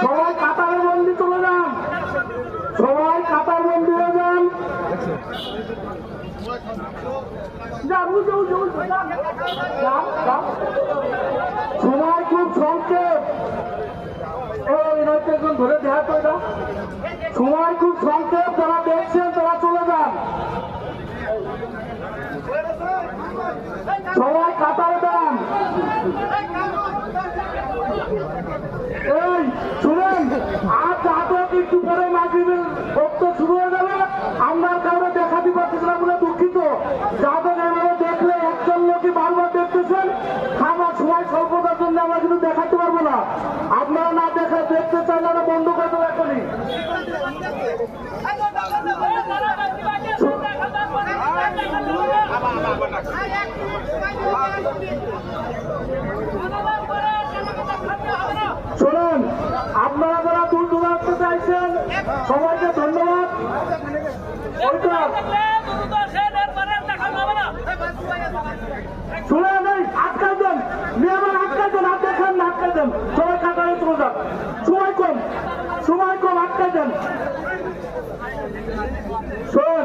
সবাই কাতারে বন্দি চলে যান। সবাই কাতার বন্দি হয়ে যান। সময় খুব সংক্ষেপ। ধরে দেওয়া তো সময় খুব সংক্ষেপ তারা চলে জন্য আমরা কিন্তু দেখাতে পারব না। আপনারা না দেখা দেখতে চাইলে আমরা বন্ধ করে দেবো এখনই শুনুন আপনারা যারা দূর দূরান্ত চাইছেন সবাইকে ধন্যবাদ ওইটা শুনেন এই আটকাই দেন নিয়মের আটকাই দেন আর দেখেন না আটকাই দেন। সবাই কাতারে চলে যান। সময় কম সময় কম আটকাই দেন। শোন।